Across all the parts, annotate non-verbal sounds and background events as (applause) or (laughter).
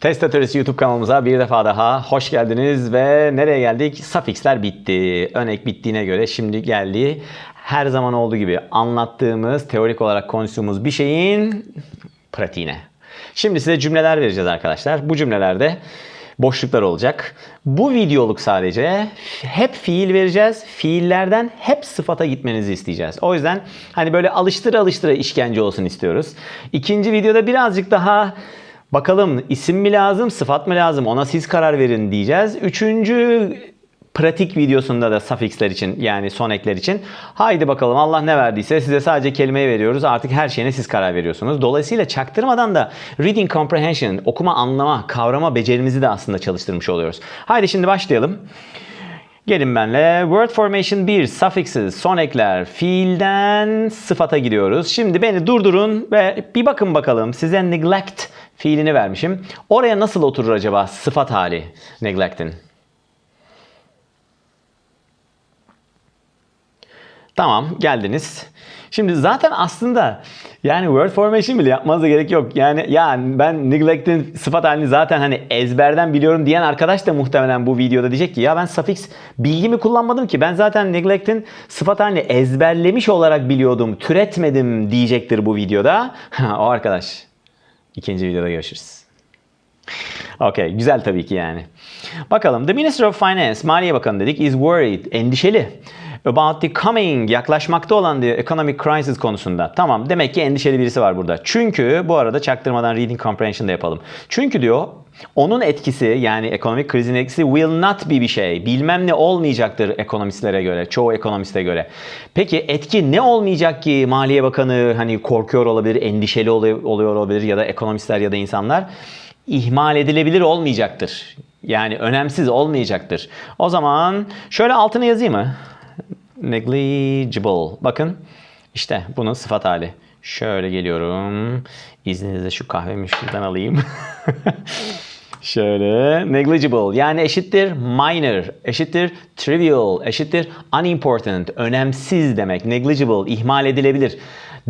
Test Atölyesi YouTube kanalımıza bir defa daha hoş geldiniz ve nereye geldik? Suffixler bitti. Örnek bittiğine göre şimdi geldi. Her zaman olduğu gibi anlattığımız, teorik olarak konuştuğumuz bir şeyin pratiğine. Şimdi size cümleler vereceğiz arkadaşlar. Bu cümlelerde boşluklar olacak. Bu videoluk sadece hep fiil vereceğiz. Fiillerden hep sıfata gitmenizi isteyeceğiz. O yüzden hani böyle alıştıra alıştıra işkence olsun istiyoruz. İkinci videoda birazcık daha bakalım isim mi lazım, sıfat mı lazım ona siz karar verin diyeceğiz. Üçüncü pratik videosunda da suffixler için yani son ekler için haydi bakalım Allah ne verdiyse size sadece kelimeyi veriyoruz artık her şeyine siz karar veriyorsunuz. Dolayısıyla çaktırmadan da reading comprehension okuma anlama kavrama becerimizi de aslında çalıştırmış oluyoruz. Haydi şimdi başlayalım. Gelin benle. Word formation 1. Suffixes, son ekler. Fiilden sıfata gidiyoruz. Şimdi beni durdurun ve bir bakın bakalım. Size neglect fiilini vermişim. Oraya nasıl oturur acaba sıfat hali neglect'in? Tamam geldiniz. Şimdi zaten aslında yani word formation bile yapmanıza gerek yok. Yani ya ben neglect'in sıfat halini zaten hani ezberden biliyorum diyen arkadaş da muhtemelen bu videoda diyecek ki ya ben suffix bilgimi kullanmadım ki. Ben zaten neglect'in sıfat halini ezberlemiş olarak biliyordum. Türetmedim diyecektir bu videoda. (laughs) o arkadaş. İkinci videoda görüşürüz. Okey, güzel tabii ki yani. Bakalım, The Minister of Finance, Maliye Bakanı dedik, is worried, endişeli. About the coming, yaklaşmakta olan the economic crisis konusunda. Tamam, demek ki endişeli birisi var burada. Çünkü, bu arada çaktırmadan reading comprehension da yapalım. Çünkü diyor, onun etkisi yani ekonomik krizin etkisi will not be bir şey. Bilmem ne olmayacaktır ekonomistlere göre, çoğu ekonomiste göre. Peki etki ne olmayacak ki Maliye Bakanı hani korkuyor olabilir, endişeli oluyor, olabilir ya da ekonomistler ya da insanlar? ihmal edilebilir olmayacaktır. Yani önemsiz olmayacaktır. O zaman şöyle altına yazayım mı? Negligible. Bakın işte bunun sıfat hali. Şöyle geliyorum. İzninizle şu kahvemi şuradan alayım. (laughs) Şöyle negligible yani eşittir minor, eşittir trivial, eşittir unimportant, önemsiz demek. Negligible, ihmal edilebilir.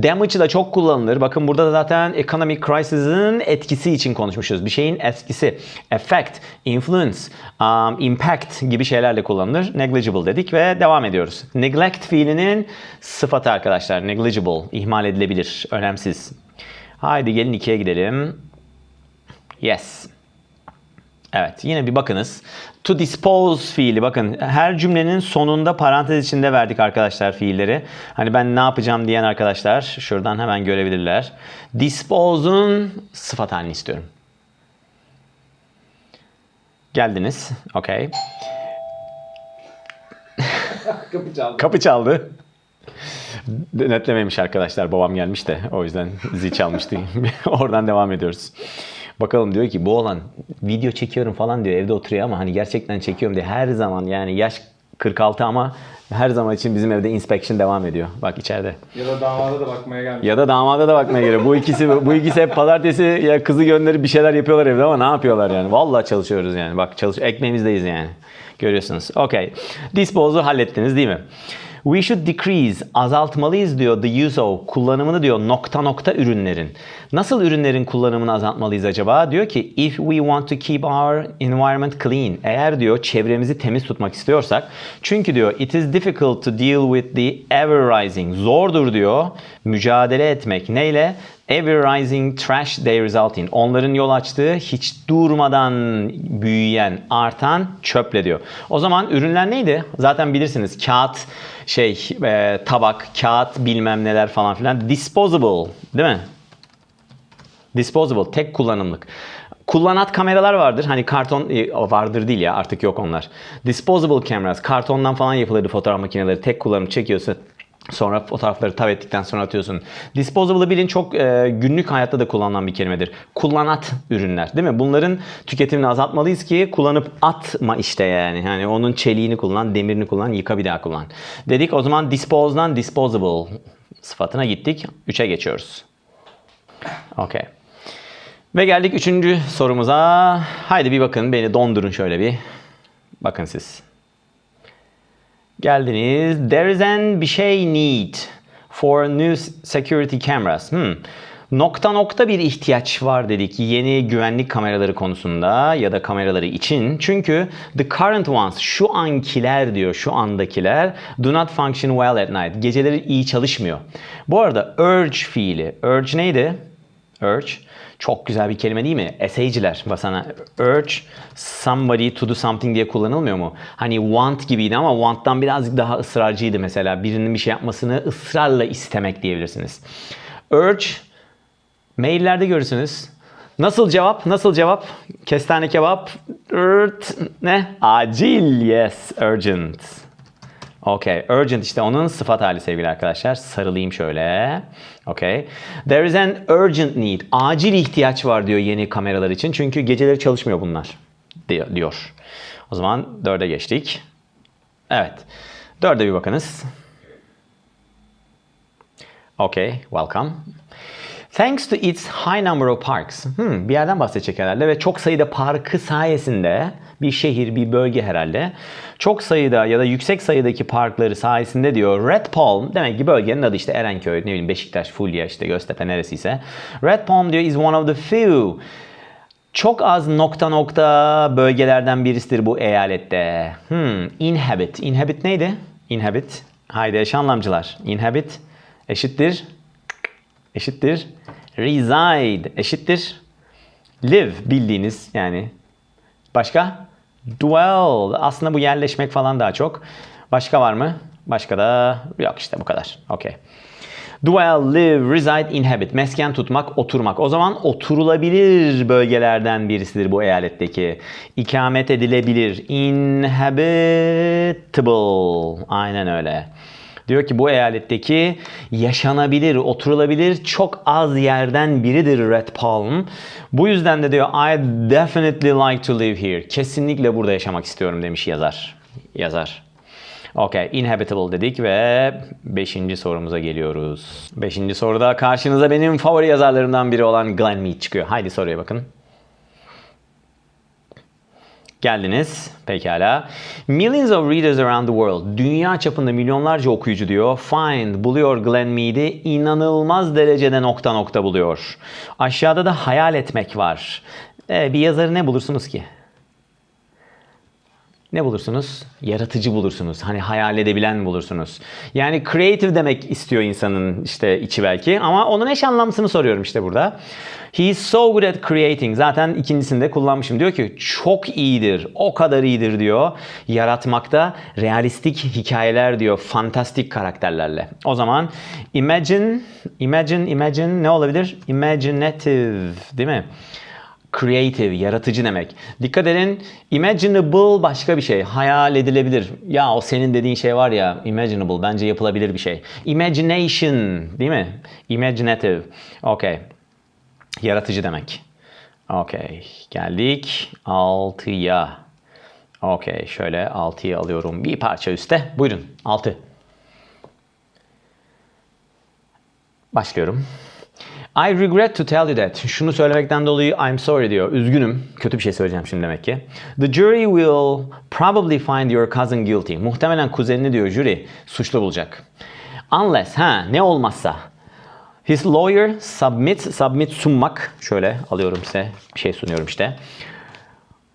Damage da çok kullanılır. Bakın burada da zaten economic crisis'ın etkisi için konuşmuşuz. Bir şeyin etkisi, effect, influence, um, impact gibi şeylerle kullanılır. Negligible dedik ve devam ediyoruz. Neglect fiilinin sıfatı arkadaşlar. Negligible, ihmal edilebilir, önemsiz. Haydi gelin ikiye gidelim. Yes. Evet yine bir bakınız. To dispose fiili bakın her cümlenin sonunda parantez içinde verdik arkadaşlar fiilleri. Hani ben ne yapacağım diyen arkadaşlar şuradan hemen görebilirler. Dispose'un sıfat halini istiyorum. Geldiniz. Okey. (laughs) Kapı çaldı. Kapı çaldı. Denetlememiş arkadaşlar. Babam gelmiş de o yüzden zil çalmıştı. (laughs) Oradan devam ediyoruz. Bakalım diyor ki bu olan video çekiyorum falan diyor evde oturuyor ama hani gerçekten çekiyorum diye her zaman yani yaş 46 ama her zaman için bizim evde inspection devam ediyor. Bak içeride. Ya da damada da bakmaya gelmiş. Ya da damada da bakmaya geliyor. Bu ikisi bu ikisi hep pazartesi ya kızı gönderip bir şeyler yapıyorlar evde ama ne yapıyorlar yani? Vallahi çalışıyoruz yani. Bak çalış ekmeğimizdeyiz yani. Görüyorsunuz. Okay. Dispose'u hallettiniz değil mi? We should decrease, azaltmalıyız diyor the use of, kullanımını diyor nokta nokta ürünlerin. Nasıl ürünlerin kullanımını azaltmalıyız acaba? Diyor ki if we want to keep our environment clean, eğer diyor çevremizi temiz tutmak istiyorsak, çünkü diyor it is difficult to deal with the ever rising, zordur diyor mücadele etmek neyle? Ever rising trash they result in. Onların yol açtığı hiç durmadan büyüyen, artan çöple diyor. O zaman ürünler neydi? Zaten bilirsiniz. Kağıt, şey, e, tabak, kağıt bilmem neler falan filan. Disposable, değil mi? Disposable, tek kullanımlık. Kullanat kameralar vardır. Hani karton e, vardır değil ya artık yok onlar. Disposable cameras. Kartondan falan yapılırdı fotoğraf makineleri. Tek kullanım çekiyorsun. Sonra fotoğrafları tav ettikten sonra atıyorsun. Disposable'ı bilin çok e, günlük hayatta da kullanılan bir kelimedir. Kullanat ürünler değil mi? Bunların tüketimini azaltmalıyız ki kullanıp atma işte yani. Yani onun çeliğini kullan, demirini kullan, yıka bir daha kullan. Dedik o zaman dispose'dan disposable sıfatına gittik. 3'e geçiyoruz. Okay. Ve geldik üçüncü sorumuza. Haydi bir bakın beni dondurun şöyle bir. Bakın siz. Geldiniz. There is an bir şey need for new security cameras. Hmm. Nokta nokta bir ihtiyaç var dedik yeni güvenlik kameraları konusunda ya da kameraları için. Çünkü the current ones şu ankiler diyor şu andakiler do not function well at night. Geceleri iyi çalışmıyor. Bu arada urge fiili. Urge neydi? Urge. Çok güzel bir kelime değil mi? Essayciler basana urge somebody to do something diye kullanılmıyor mu? Hani want gibiydi ama want'tan birazcık daha ısrarcıydı mesela. Birinin bir şey yapmasını ısrarla istemek diyebilirsiniz. Urge Maillerde görürsünüz. Nasıl cevap? Nasıl cevap? Kestane kebap. Urt, ne? Acil. Yes. Urgent. Okay. Urgent işte onun sıfat hali sevgili arkadaşlar. Sarılayım şöyle. Okay. There is an urgent need. Acil ihtiyaç var diyor yeni kameralar için. Çünkü geceleri çalışmıyor bunlar. diyor-. O zaman dörde geçtik. Evet. Dörde bir bakınız. Okay, welcome. Thanks to its high number of parks. Hmm, bir yerden bahsedecek herhalde ve çok sayıda parkı sayesinde bir şehir, bir bölge herhalde. Çok sayıda ya da yüksek sayıdaki parkları sayesinde diyor Red Palm demek ki bölgenin adı işte Erenköy, ne bileyim Beşiktaş, Fulya işte Göztepe neresiyse. Red Palm diyor is one of the few çok az nokta nokta bölgelerden birisidir bu eyalette. Hmm, inhabit. Inhabit neydi? Inhabit. Haydi eş anlamcılar. Inhabit eşittir. Eşittir. Reside eşittir. Live bildiğiniz yani. Başka? Dwell. Aslında bu yerleşmek falan daha çok. Başka var mı? Başka da yok işte bu kadar. Okey. Dwell, live, reside, inhabit. Mesken tutmak, oturmak. O zaman oturulabilir bölgelerden birisidir bu eyaletteki. İkamet edilebilir. Inhabitable. Aynen öyle. Diyor ki bu eyaletteki yaşanabilir, oturulabilir çok az yerden biridir Red Palm. Bu yüzden de diyor I definitely like to live here. Kesinlikle burada yaşamak istiyorum demiş yazar. Yazar. Okay, inhabitable dedik ve 5. sorumuza geliyoruz. 5. soruda karşınıza benim favori yazarlarımdan biri olan Glenn Mead çıkıyor. Haydi soruya bakın. Geldiniz. Pekala. Millions of readers around the world. Dünya çapında milyonlarca okuyucu diyor. Find, buluyor Glenn Mead'i. inanılmaz derecede nokta nokta buluyor. Aşağıda da hayal etmek var. Ee, bir yazarı ne bulursunuz ki? Ne bulursunuz? Yaratıcı bulursunuz. Hani hayal edebilen bulursunuz. Yani creative demek istiyor insanın işte içi belki ama onun eş anlamlısını soruyorum işte burada. He is so good at creating. Zaten ikincisinde kullanmışım. Diyor ki çok iyidir. O kadar iyidir diyor. Yaratmakta realistik hikayeler diyor. Fantastik karakterlerle. O zaman imagine, imagine, imagine ne olabilir? Imaginative değil mi? Creative, yaratıcı demek. Dikkat edin, imaginable başka bir şey. Hayal edilebilir. Ya o senin dediğin şey var ya, imaginable, bence yapılabilir bir şey. Imagination, değil mi? Imaginative. Okay. Yaratıcı demek. Okay. Geldik 6'ya. Okay. Şöyle 6'yı alıyorum. Bir parça üstte. Buyurun. 6. Başlıyorum. I regret to tell you that. Şunu söylemekten dolayı I'm sorry diyor. Üzgünüm. Kötü bir şey söyleyeceğim şimdi demek ki. The jury will probably find your cousin guilty. Muhtemelen kuzenini diyor jüri suçlu bulacak. Unless, ha ne olmazsa. His lawyer submit, submit sunmak. Şöyle alıyorum size bir şey sunuyorum işte.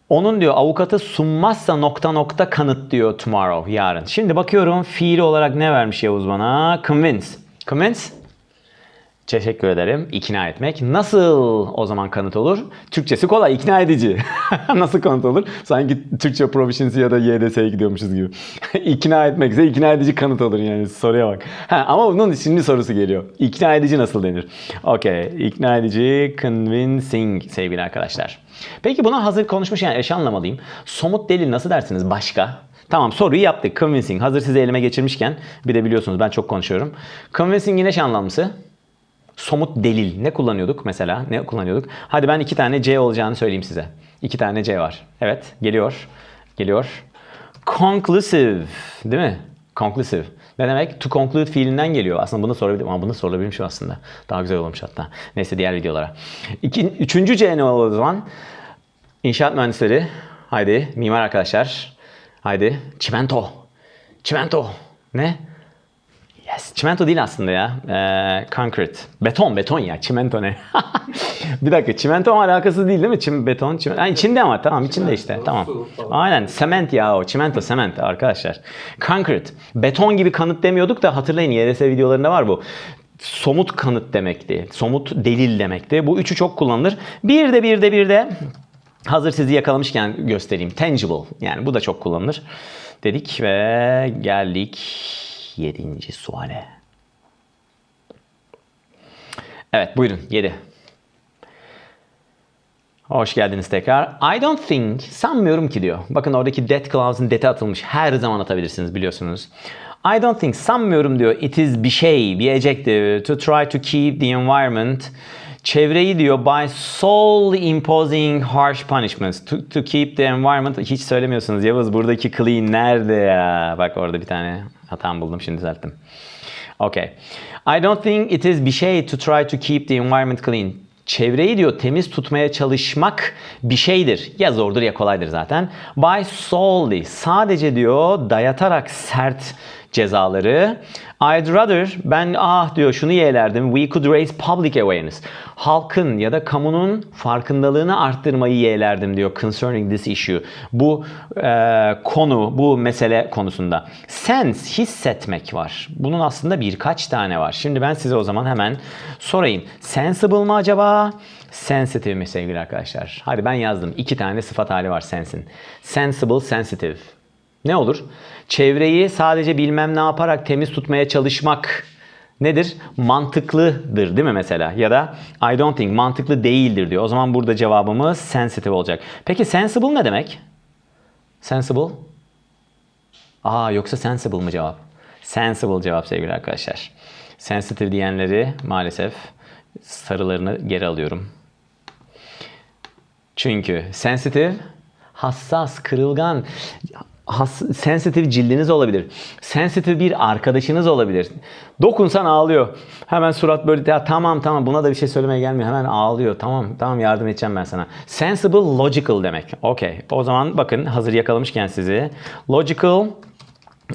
Onun diyor avukatı sunmazsa nokta nokta kanıt diyor tomorrow yarın. Şimdi bakıyorum fiili olarak ne vermiş Yavuz bana? Convince. Convince Teşekkür ederim. İkna etmek. Nasıl o zaman kanıt olur? Türkçesi kolay, ikna edici. (laughs) Nasıl kanıt olur? Sanki Türkçe proficiency ya da YDS'ye gidiyormuşuz gibi. (laughs) ikna etmekse ikna edici kanıt olur yani. Soruya bak. Ha, ama bunun şimdi sorusu geliyor. İkna edici nasıl denir? Okey. İkna edici, convincing sevgili arkadaşlar. Peki buna hazır konuşmuş yani eş anlamalıyım. Somut delil nasıl dersiniz? Başka? Tamam soruyu yaptık. Convincing. Hazır size elime geçirmişken bir de biliyorsunuz ben çok konuşuyorum. Convincing'in eş anlamlısı somut delil ne kullanıyorduk mesela? Ne kullanıyorduk? Hadi ben iki tane C olacağını söyleyeyim size. İki tane C var. Evet, geliyor. Geliyor. Conclusive, değil mi? Conclusive. Ne demek? To conclude fiilinden geliyor. Aslında bunu sorabilirim ama bunu sorulabilmişim aslında. Daha güzel olmuş hatta. Neyse diğer videolara. İki, üçüncü C ne olur o zaman? İnşaat mühendisleri. Haydi. Mimar arkadaşlar. Haydi. Çimento. Çimento. Ne? Yes. Çimento değil aslında ya. Ee, concrete. Beton, beton ya. Çimento ne? (laughs) bir dakika. Çimento alakası değil değil mi? Çim, beton, çimento. Yani içinde ama tamam içinde işte. Tamam. Aynen. Sement ya o. Çimento, sement arkadaşlar. Concrete. Beton gibi kanıt demiyorduk da hatırlayın YDS videolarında var bu. Somut kanıt demekti. Somut delil demekti. Bu üçü çok kullanılır. Bir de bir de bir de hazır sizi yakalamışken göstereyim. Tangible. Yani bu da çok kullanılır. Dedik ve geldik yedinci suale. Evet buyurun 7. Hoş geldiniz tekrar. I don't think, sanmıyorum ki diyor. Bakın oradaki that clause'un that'e atılmış. Her zaman atabilirsiniz biliyorsunuz. I don't think, sanmıyorum diyor. It is bir şey, bir adjective. To try to keep the environment. Çevreyi diyor by solely imposing harsh punishments. To, to keep the environment. Hiç söylemiyorsunuz Yavuz. Buradaki clean nerede ya? Bak orada bir tane hatam buldum. Şimdi düzelttim. Okay. I don't think it is bir şey to try to keep the environment clean. Çevreyi diyor temiz tutmaya çalışmak bir şeydir. Ya zordur ya kolaydır zaten. By solely sadece diyor dayatarak sert cezaları. I'd rather ben ah diyor şunu yeğlerdim. We could raise public awareness. Halkın ya da kamunun farkındalığını arttırmayı yeğlerdim diyor concerning this issue. Bu e, konu, bu mesele konusunda. Sense, hissetmek var. Bunun aslında birkaç tane var. Şimdi ben size o zaman hemen sorayım. Sensible mı acaba? Sensitive mi sevgili arkadaşlar? Hadi ben yazdım. İki tane sıfat hali var sensin. Sensible, sensitive. Ne olur? Çevreyi sadece bilmem ne yaparak temiz tutmaya çalışmak nedir? Mantıklıdır değil mi mesela? Ya da I don't think mantıklı değildir diyor. O zaman burada cevabımız sensitive olacak. Peki sensible ne demek? Sensible? Aa yoksa sensible mı cevap? Sensible cevap sevgili arkadaşlar. Sensitive diyenleri maalesef sarılarını geri alıyorum. Çünkü sensitive hassas, kırılgan, has, sensitive cildiniz olabilir. Sensitive bir arkadaşınız olabilir. Dokunsan ağlıyor. Hemen surat böyle ya tamam tamam buna da bir şey söylemeye gelmiyor. Hemen ağlıyor. Tamam tamam yardım edeceğim ben sana. Sensible, logical demek. Okey. O zaman bakın hazır yakalamışken sizi. Logical,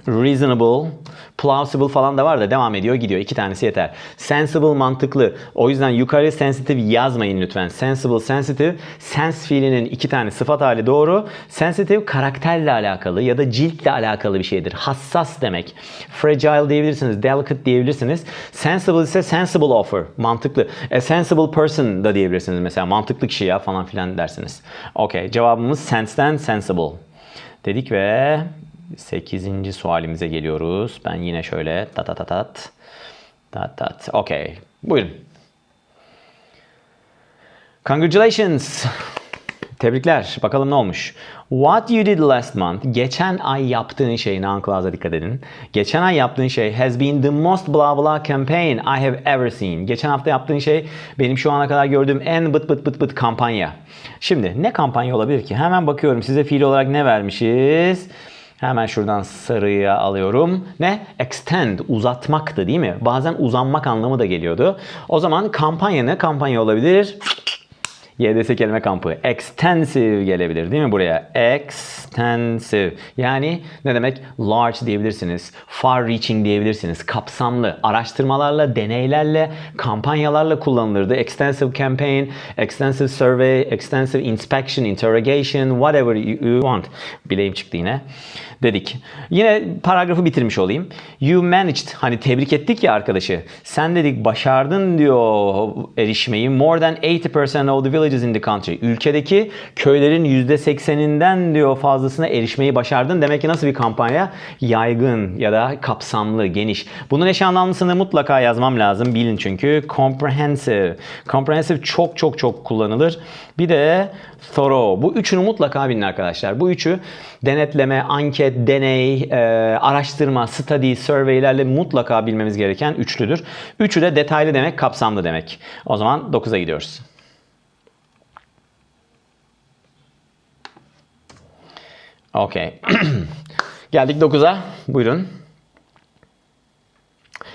reasonable, plausible falan da var da devam ediyor gidiyor. İki tanesi yeter. Sensible mantıklı. O yüzden yukarı sensitive yazmayın lütfen. Sensible, sensitive. Sense fiilinin iki tane sıfat hali doğru. Sensitive karakterle alakalı ya da ciltle alakalı bir şeydir. Hassas demek. Fragile diyebilirsiniz. Delicate diyebilirsiniz. Sensible ise sensible offer. Mantıklı. A sensible person da diyebilirsiniz mesela. Mantıklı kişi ya falan filan dersiniz. Okey. Cevabımız sense'den sensible. Dedik ve 8. sualimize geliyoruz. Ben yine şöyle tat tat tat tat tat. Okey. Buyurun. Congratulations. Tebrikler. Bakalım ne olmuş. What you did last month. Geçen ay yaptığın şey. Non clause'a dikkat edin. Geçen ay yaptığın şey has been the most blah blah campaign I have ever seen. Geçen hafta yaptığın şey benim şu ana kadar gördüğüm en bıt bıt bıt bıt kampanya. Şimdi ne kampanya olabilir ki? Hemen bakıyorum size fiil olarak ne vermişiz? Hemen şuradan sarıya alıyorum. Ne? Extend, uzatmaktı değil mi? Bazen uzanmak anlamı da geliyordu. O zaman kampanya ne? Kampanya olabilir. YDS kelime kampı. Extensive gelebilir değil mi buraya? Extensive. Yani ne demek? Large diyebilirsiniz. Far reaching diyebilirsiniz. Kapsamlı. Araştırmalarla, deneylerle, kampanyalarla kullanılırdı. Extensive campaign, extensive survey, extensive inspection, interrogation, whatever you want. Bileğim çıktı yine. Dedik. Yine paragrafı bitirmiş olayım. You managed. Hani tebrik ettik ya arkadaşı. Sen dedik başardın diyor erişmeyi. More than 80% of the villages in the country. Ülkedeki köylerin %80'inden diyor fazlasına erişmeyi başardın. Demek ki nasıl bir kampanya? Yaygın ya da kapsamlı, geniş. Bunun eş anlamlısını mutlaka yazmam lazım. Bilin çünkü. Comprehensive. Comprehensive çok çok çok kullanılır. Bir de thorough. Bu üçünü mutlaka bilin arkadaşlar. Bu üçü denetleme, anket, deney, e, araştırma, study, surveylerle mutlaka bilmemiz gereken üçlüdür. Üçü de detaylı demek, kapsamlı demek. O zaman 9'a gidiyoruz. Okey. (clears throat) Geldik 9'a. Buyurun.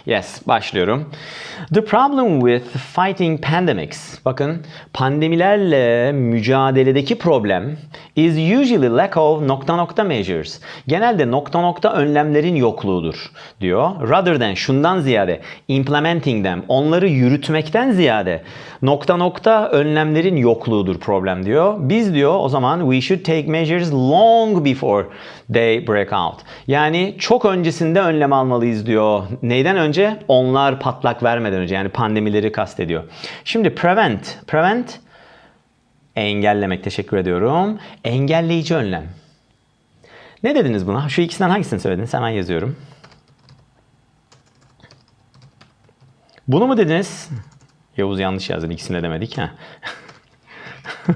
Yes, başlıyorum. The problem with fighting pandemics. Bakın, pandemilerle mücadeledeki problem is usually lack of nokta nokta measures. Genelde nokta nokta önlemlerin yokluğudur diyor. Rather than şundan ziyade implementing them. Onları yürütmekten ziyade nokta nokta önlemlerin yokluğudur problem diyor. Biz diyor o zaman we should take measures long before they break out. Yani çok öncesinde önlem almalıyız diyor. Neyden önce? Onlar patlak vermeden önce. Yani pandemileri kastediyor. Şimdi prevent. Prevent engellemek. Teşekkür ediyorum. Engelleyici önlem. Ne dediniz buna? Şu ikisinden hangisini söylediniz? Hemen yazıyorum. Bunu mu dediniz? Yavuz yanlış yazdı. İkisini de demedik ha. (laughs)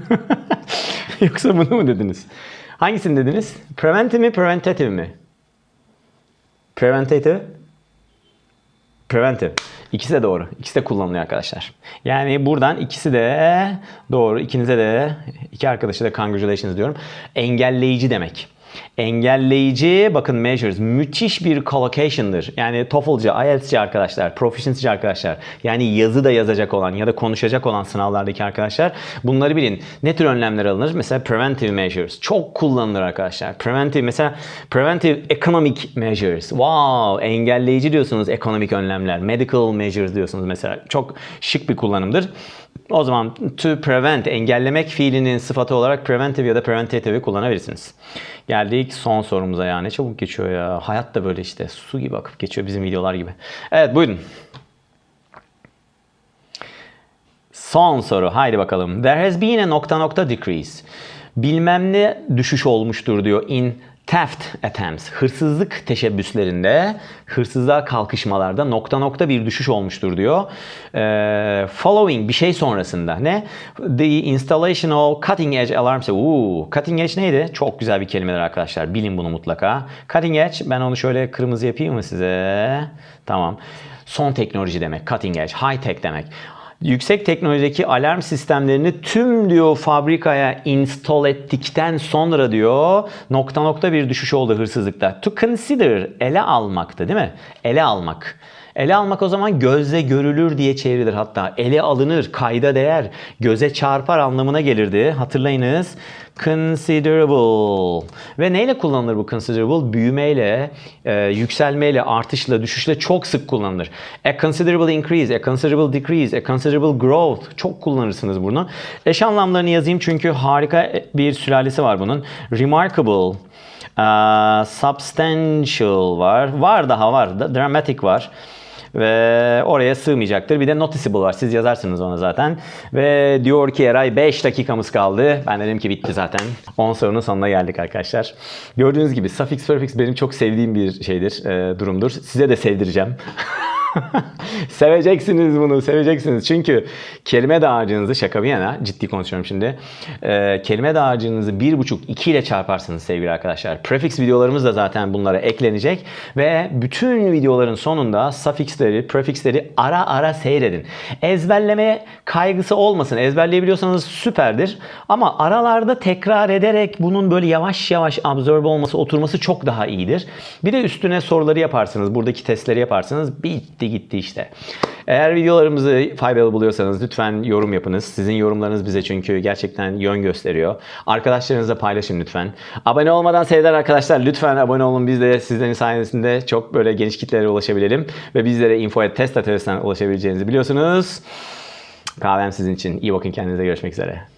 Yoksa bunu mu dediniz? Hangisini dediniz? Preventive mi, preventative mi? Preventative? Preventive. İkisi de doğru. İkisi de kullanılıyor arkadaşlar. Yani buradan ikisi de doğru. İkinize de, iki arkadaşa da congratulations diyorum. Engelleyici demek. Engelleyici, bakın measures, müthiş bir collocation'dır. Yani TOEFL'cı, IELTS'ci arkadaşlar, proficiency'ci arkadaşlar, yani yazı da yazacak olan ya da konuşacak olan sınavlardaki arkadaşlar bunları bilin. Ne tür önlemler alınır? Mesela preventive measures. Çok kullanılır arkadaşlar. Preventive, mesela preventive economic measures. Wow, engelleyici diyorsunuz ekonomik önlemler. Medical measures diyorsunuz mesela. Çok şık bir kullanımdır. O zaman to prevent, engellemek fiilinin sıfatı olarak preventive ya da preventative'i kullanabilirsiniz. Geldik son sorumuza ya. Ne çabuk geçiyor ya. Hayat da böyle işte. Su gibi akıp geçiyor bizim videolar gibi. Evet buyurun. Son soru. Haydi bakalım. There has been a nokta nokta decrease. Bilmem ne düşüş olmuştur diyor in theft attempts. Hırsızlık teşebbüslerinde, hırsızlığa kalkışmalarda nokta nokta bir düşüş olmuştur diyor. Ee, following bir şey sonrasında. Ne? The installation of cutting edge alarms. Ooh, cutting edge neydi? Çok güzel bir kelimedir arkadaşlar. Bilin bunu mutlaka. Cutting edge ben onu şöyle kırmızı yapayım mı size? Tamam. Son teknoloji demek. Cutting edge, high tech demek yüksek teknolojideki alarm sistemlerini tüm diyor fabrikaya install ettikten sonra diyor nokta nokta bir düşüş oldu hırsızlıkta. To consider ele almaktı değil mi? Ele almak. Ele almak o zaman gözle görülür diye çevrilir hatta. Ele alınır, kayda değer, göze çarpar anlamına gelirdi. Hatırlayınız. Considerable. Ve neyle kullanılır bu considerable? Büyümeyle, e, yükselmeyle, artışla, düşüşle çok sık kullanılır. A considerable increase, a considerable decrease, a considerable growth. Çok kullanırsınız bunu. Eş anlamlarını yazayım çünkü harika bir sülalesi var bunun. Remarkable, e, substantial var. Var daha var. Dramatic var. Ve oraya sığmayacaktır. Bir de noticeable var. Siz yazarsınız ona zaten. Ve diyor ki Eray 5 dakikamız kaldı. Ben dedim ki bitti zaten. 10 sorunun sonuna geldik arkadaşlar. Gördüğünüz gibi suffix prefix benim çok sevdiğim bir şeydir, e, durumdur. Size de sevdireceğim. (laughs) (laughs) seveceksiniz bunu, seveceksiniz. Çünkü kelime dağarcığınızı şaka bir yana, ciddi konuşuyorum şimdi. Ee, kelime dağarcığınızı 1.5-2 ile çarparsınız sevgili arkadaşlar. Prefix videolarımız da zaten bunlara eklenecek. Ve bütün videoların sonunda suffixleri, prefixleri ara ara seyredin. Ezberleme kaygısı olmasın. Ezberleyebiliyorsanız süperdir. Ama aralarda tekrar ederek bunun böyle yavaş yavaş absorbe olması, oturması çok daha iyidir. Bir de üstüne soruları yaparsınız. Buradaki testleri yaparsınız. Bitti gitti işte. Eğer videolarımızı faydalı buluyorsanız lütfen yorum yapınız. Sizin yorumlarınız bize çünkü gerçekten yön gösteriyor. Arkadaşlarınızla paylaşın lütfen. Abone olmadan seyreden arkadaşlar lütfen abone olun. Biz de sizlerin sayesinde çok böyle geniş kitlelere ulaşabilelim. Ve bizlere info.test ulaşabileceğinizi biliyorsunuz. Kahvem sizin için. İyi bakın kendinize. Görüşmek üzere.